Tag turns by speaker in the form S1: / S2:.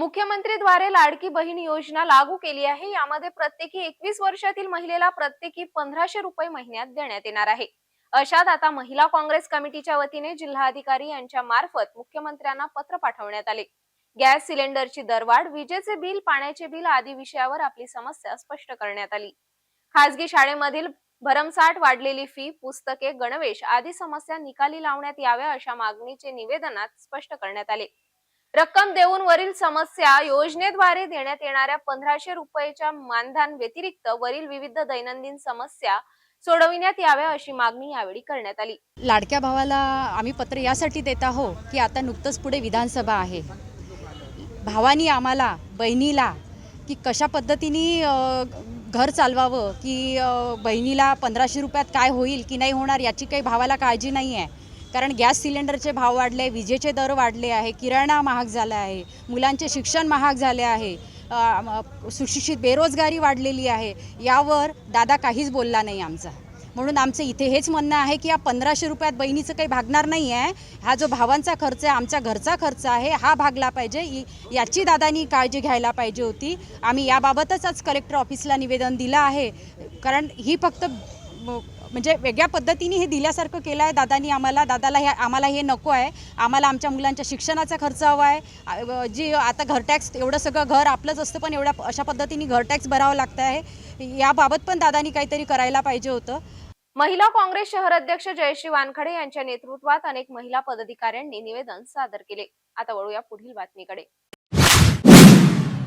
S1: मुख्यमंत्रीद्वारे लाडकी बहीण योजना लागू केली आहे. यामध्ये प्रत्येकी एकवीस वर्षातील महिलेला प्रत्येकी पंधराशे रुपये महिन्यात देण्यात येणार आहे. अशात आता महिला काँग्रेस कमिटीच्या वतीने जिल्हाधिकारी यांच्या मार्फत मुख्यमंत्र्यांना पत्र पाठवण्यात आले. गॅस सिलेंडरची दरवाढ विजेचे बिल पाण्याचे बिल आदी विषयावर आपली समस्या स्पष्ट करण्यात आली. खासगी शाळेमधील भरमसाठ वाढलेली फी पुस्तके गणवेश आदी समस्या निकाली लावण्यात याव्या अशा मागणीचे निवेदनात स्पष्ट करण्यात आले. रक्कम देऊन वरील समस्या योजनेद्वारे देण्यात येणाऱ्या पंधराशे रुपयेच्या मानधन व्यतिरिक्त वरील विविध दैनंदिन समस्या सोडविण्यात याव्या अशी मागणी यावेळी करण्यात आली.
S2: लाडक्या भावाला आम्ही पत्र यासाठी देत आहो की आता नुकतंच पुढे विधानसभा आहे. भावानी आम्हाला बहिणीला की कशा पद्धतीने घर चालवावं की बहिणीला पंधराशे रुपयात काय होईल की नाही होणार याची काही भावाला काळजी नाही आहे कारण गॅस सिलेंडरचे भाव वाढले विजेचे दर वाढले आहे किराणा महाग झाला आहे मुलांचे शिक्षण महाग झाले आहे सुशिक्षित बेरोजगारी वाढलेली आहे यावर दादा काहीच बोलला नाही आमचा. म्हणून आमचं इथे हेच म्हणणं आहे की या पंधराशे रुपयात बहिणीचं काही भागणार नाही आहे हा जो भावांचा खर्च आहे आमचा घरचा खर्च आहे हा भागला पाहिजे. याची दादानी काळजी घ्यायला पाहिजे होती. आम्ही याबाबतच आज कलेक्टर ऑफिसला निवेदन दिलं आहे. कारण ही फक्त म्हणजे वेगळ्या पद्धतीने हे दिल्यासारखं केलं आहे दादानी आम्हाला. दादाला हे आम्हाला हे नको आहे. आम्हाला आमच्या मुलांच्या शिक्षणाचा खर्च हवा आहे. जी आता घर टॅक्स एवढं सगळं घर आपलंच असतं पण एवढ्या अशा पद्धतीने घर टॅक्स भरावं लागतं आहे. याबाबत पण दादानी काहीतरी करायला पाहिजे होतं.
S1: महिला काँग्रेस शहर अध्यक्ष जयश्री वानखडे यांच्या नेतृत्वात अनेक महिला पदाधिकाऱ्यांनी निवेदन सादर केले. आता वळूया पुढील बातमीकडे.